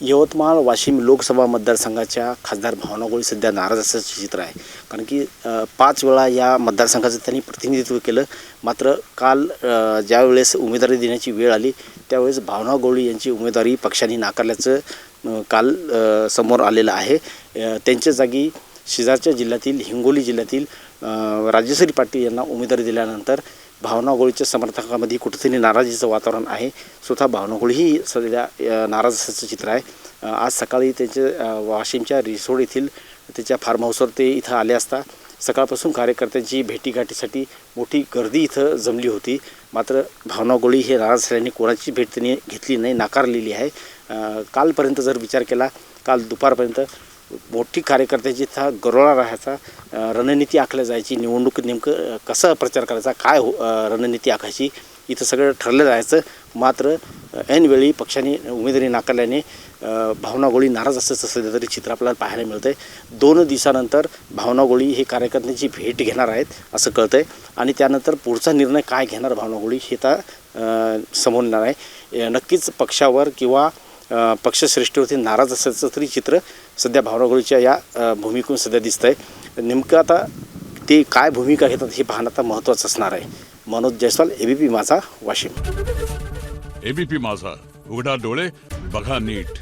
यवतमाळ वाशिम लोकसभा मतदारसंघाच्या खासदार भावना गोळी सध्या नाराज असल्याचं चित्र आहे. कारण की पाच वेळा या मतदारसंघाचं त्यांनी प्रतिनिधित्व केलं. मात्र काल ज्यावेळेस उमेदवारी देण्याची वेळ आली त्यावेळेस भावना गोळी यांची उमेदवारी पक्षाने नाकारल्याचं काल समोर आलेलं आहे. त्यांच्या जागी शेजारच्या जिल्ह्यातील हिंगोली जिल्ह्यातील राजेश्वरी पाटील यांना उमेदवारी दिल्यानंतर भावनागोळीच्या समर्थकामध्ये कुठेतरी नाराजीचं वातावरण आहे. स्वतः भावनागोळीही सध्या नाराज असल्याचं चित्र आहे. आज सकाळी त्यांचे वाशिमच्या रिसोड येथील त्याच्या फार्म हाऊसवर ते इथं आले असता सकाळपासून कार्यकर्त्यांची भेटीगाठीसाठी मोठी गर्दी इथं जमली होती. मात्र भावनागोळी हे नाराज असल्याने कोणाची भेट त्यांनी घेतली नाही नाकारलेली आहे. कालपर्यंत जर विचार केला काल दुपारपर्यंत मोठी कार्यकर्त्याची था गरोळा राहायचा रणनीती आखल्या जायची निवडणूक नेमकं कसं कसा प्रचार करायचा काय हो रणनीती आखायची इथं सगळं ठरलं जायचं. मात्र ऐनवेळी पक्षाने उमेदवारी नाकारल्याने भावना गोळी नाराज असं सध्या तरी चित्र आपल्याला पाहायला मिळतं आहे दोन दिवसानंतर भावना गोळी हे कार्यकर्त्यांची भेट घेणार आहेत असं कळतं आहे आणि त्यानंतर पुढचा निर्णय काय घेणार भावना गोळी हे तर समोरणार समोर येणार आहे. नक्कीच पक्षावर किंवा पक्षश्रेष्ठीवरती नाराज असल्याचं तरी चित्र सध्या भावना या भूमिकेतून सध्या दिसतं आहे नेमकं आता ते काय भूमिका घेतात हे पाहणं आता महत्त्वाचं असणार आहे. Manoj Jaiswal A B P माझा वाशिम. एबीपी माझा. उघडा डोळे बघा नीट.